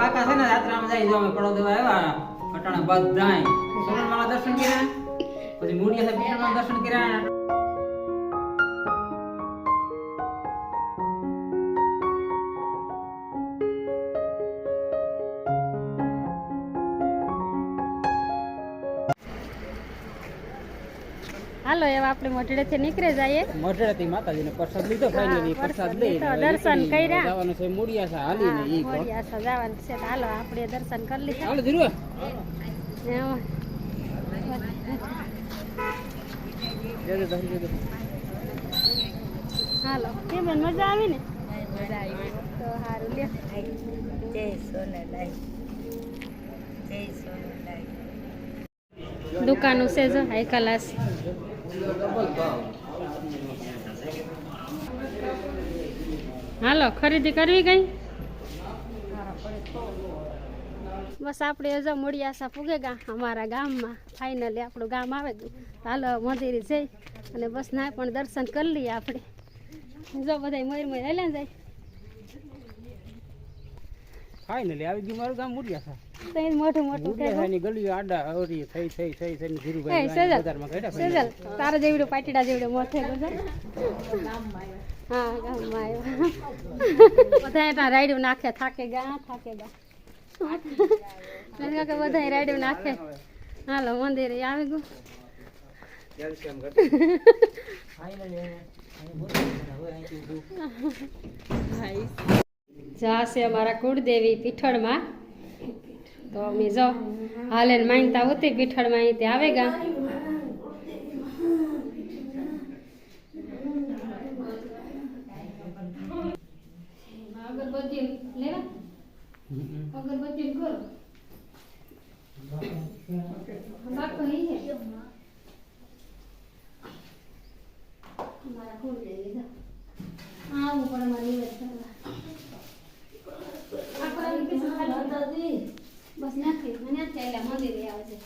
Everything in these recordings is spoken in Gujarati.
કાકા છે ને યાત્રામાં જાય જો અમે પડો દેવા આવ્યા, અટાણે બધાય. સોનલમાના દર્શન કર્યા, પછી મૂળિયા પીઠળમાના દર્શન કર્યા. હાલો એવા આપણે મોઢડેથી નીકળે જઈએ. મઢડેથી માતાજીને પ્રસાદ લીધો ફાઇનલી પ્રસાદ લઈ દર્શન કર્યા. જવાનું છે મૂળિયા હાલીને ઈ મુડિયા મોડિયા જવાનું છે. હાલો આપણે દર્શન કરી લીધા. હાલો ધીરુ હાલો કેમ મજા આવી ને? તો સારું લે જય સોનલાઈ જય સોનલાઈ દુકાનું છે જો હાઈ ક્લાસ. હાલો, ખરીદી કરવી ગઈ? બસ આપણે જો આશા પૂગે ગા, અમારા ગામમાં. ફાઇનલી આપણું ગામ આવે ગયું. હાલો મંદિરે જઈ. અને બસ ના પણ દર્શન કરી લઈએ આપણે. જો બધા મયુર મયુર હેલા જાય. ફાઇનલી આવી ગયું મારું ગામ મૂળિયા છે. મોટું મોટું મૂળિયા કહેવું. ની ગલીઓ આડા અવરી થઈ થઈ થઈ થઈ ધીરુભાઈ બજારમાં કાઢ્યા સેજલ. તારા જેવડો પાટીડા જેવડું મોઠેલું છે હા ગામમાં આવ્યો. બધા ત્યાં રાઈડ નાખે થાકે ગા થાકે ગા મેં કે બધા રાઈડ નાખે. હાલો મંદિરે આવી ગયું. જા છે અમારા કુળદેવી પીઠળમાં. તો અમે જો હાલે ને માનતા હોતી પીઠળમાં અહીંથી આવે ગા અગરબત્તી લેવા? અગરબત્તી કરો બાકો હી? હે મારા કુળદેવી જા આવું પણ મારી નિવેદ કરવા આ પર આવી કિસ્સા ખાલી બસ નથી મને જ મંદિરે આવે છે.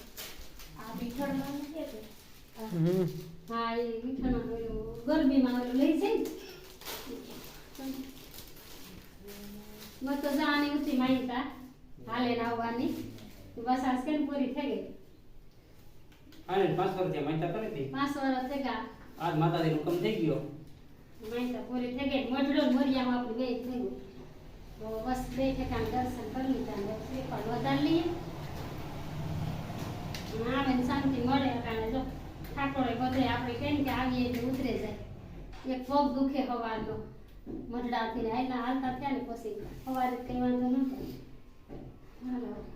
આ પીઠળમાં નથી હા એ પીઠળમાં ઓલું ગરબીમાં ઓલું લઈ છે બસ તો જાણી ઊંચી માનતા. હાલે ને આવવાની. બસ આ સ્કેન પૂરી થઈ ગઈ. અને પાંચ કરી હતી પાંચ વર્ષ થઈ ગયા. આજ માતાજી હુકમ થઈ ગયો. માનતા પૂરી થઈ ગઈ. મઢડો મરિયામાં આપણે બે થઈ ગયું. બે ઠેકાણ દર્શન કરી લીધા ને શ્રીફળ વધારી લઈએ આવે ને શાંતિ મળે કાને જો ઠાકોરે બધે આપણે કેમ કે આવીએ એટલે ઉતરે જાય એક પગ દુખે હવાનો મઢડાથી આયલા હાલતા થયા ને પછી સવારે કઈ વાંધો ન થાય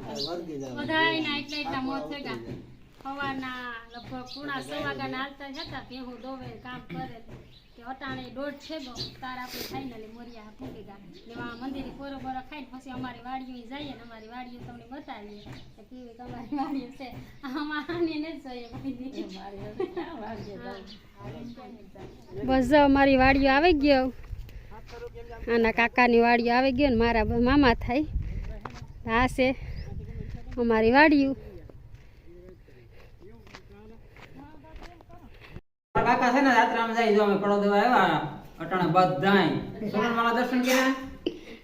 હાલો નાઇટ લાઈટ એટલા મોત ગયા સવારના લગભગ પૂણા સો વાગ્યાના હાલતા હતા ભેહું દોવે કામ કરે કે અટાણે દોઢ છે બહુ તાર આપણે ફાઇનલી મોરિયા પૂકી ગયા એવા મંદિરે કોરો બોરો ખાઈને પછી અમારી વાડીઓ જઈએ ને અમારી વાડીઓ તમને બતાવીએ. કે કેવી તમારી વાડીઓ છે. જોઈએ બસ જો અમારી વાડીઓ આવી ગયો. આના કાકાની વાડીઓ આવી ગયો ને મારા મામા થાય. આ છે અમારી વાડીયું કાકા છે ને યાત્રામાં જાય જો અમે પડોદવા આવ્યા અટાણા બધાય સોનલમાના દર્શન કર્યા.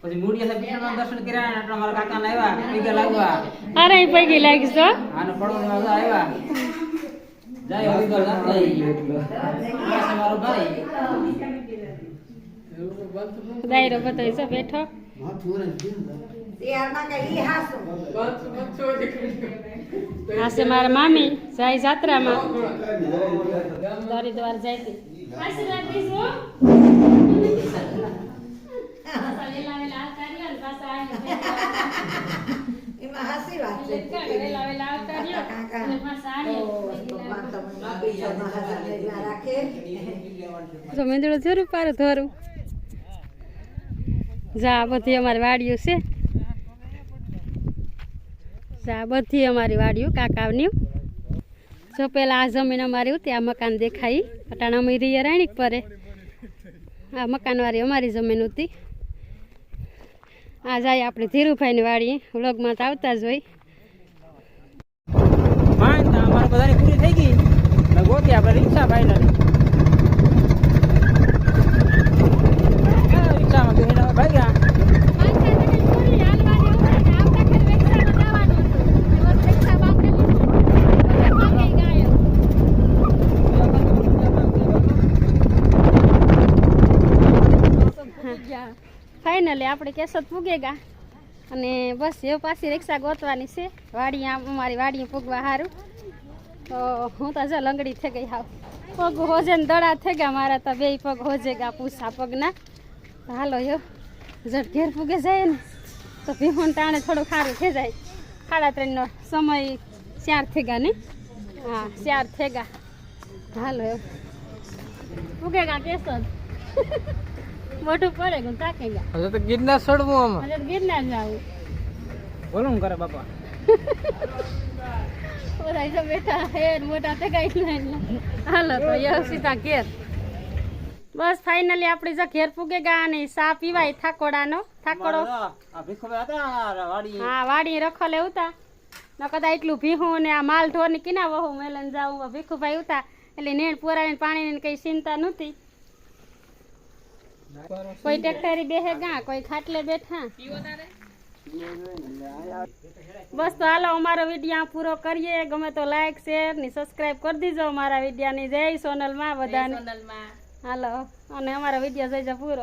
પછી મૂડિયા સાહેબ પીઠળમાના દર્શન કર્યા અને અટાણા મારા કાકાને આવ્યા પીગા લાગવા અરે પૈકી લાગશો તો આને પડો દેવા જો આવ્યા. જાય ગયો આ છે મારો ભાઈ. દાયરો બતાવી છે બેઠો. આ છે મારા મામી જાય જાત્રામાં. હરિદ્વાર જાય. મેંદડો જરૂર પારે ધોરું. જા બધી અમારી વાડીઓ છે. આ બધી અમારી વાડીઓ કાકાની જો પેલા આ જમીન અમારી હતી, આ મકાન દેખાઈ. અટાણા રહીએ રાણીક પરે. આ મકાનવાળી અમારી જમીન હતી. આ જાય આપણે ધીરુભાઈની વાડી. વ્લોગમાં તો આવતા જ હોય. અમારે બધાની પૂરી થઈ ગઈ. રિક્ષા ફાઇનલી ફાઇનલી આપણે કેસત પૂગે ગયા અને બસ એ પાછી રિક્ષા ગોતવાની છે. વાડી આમ અમારી વાડી પૂગવા સારું તો હું તો જો લંગડી થઈ ગઈ હાવ. પગ હોજે ને દડા થઈ ગયા મારા તો બે પગ હોજે ગયા પૂછા પગના. હાલો યો. જટ ઘેર પૂગે જાય ને, તો ભીમોન તાણે થોડું સારું થઈ જાય. સાડા ત્રણનો સમય ચાર થઈ ગયા ને? હા, ચાર થઈ ગયા. હાલો પૂગે ગયા કેસર. મોઢું પડે કે કાકે જા. હવે તો ગિરનાર ચડવું આમાં. હવે તો ગિરનાર જાવું બોલો હું કરે બાપા? ઓરાઈ જો બેઠા હે મોટા તે કઈ નહીં હાલો તો યો સીધા ઘેર. બસ ફાઇનલી આપણે જો ઘેર પૂગે ગયા અને સા પીવાય થાકોડાનો. થાકોડો. આ ભીખુભાઈ હતા વાડી. હા વાડી રખલે ઉતા. ન કદા એટલું ભીહું ને આ માલ ઢોર ને કિના વહુ મેલન જાવું ભીખુભાઈ ઉતા. એટલે નેણ પુરાઈને પાણીની કઈ ચિંતા નહોતી. કોઈ ટેક્ટરી બેહે ગા કોઈ ખાટલે બેઠા. બસ તો હાલો અમારો વીડિયો પૂરો કરીએ. ગમે તો લાઈક શેરની સબસ્ક્રાઇબ કરી દીજો અમારા વિડીયાની. જય સોનલમાં બધાને. હાલો અને અમારો વીડિયો જઈ પૂરો.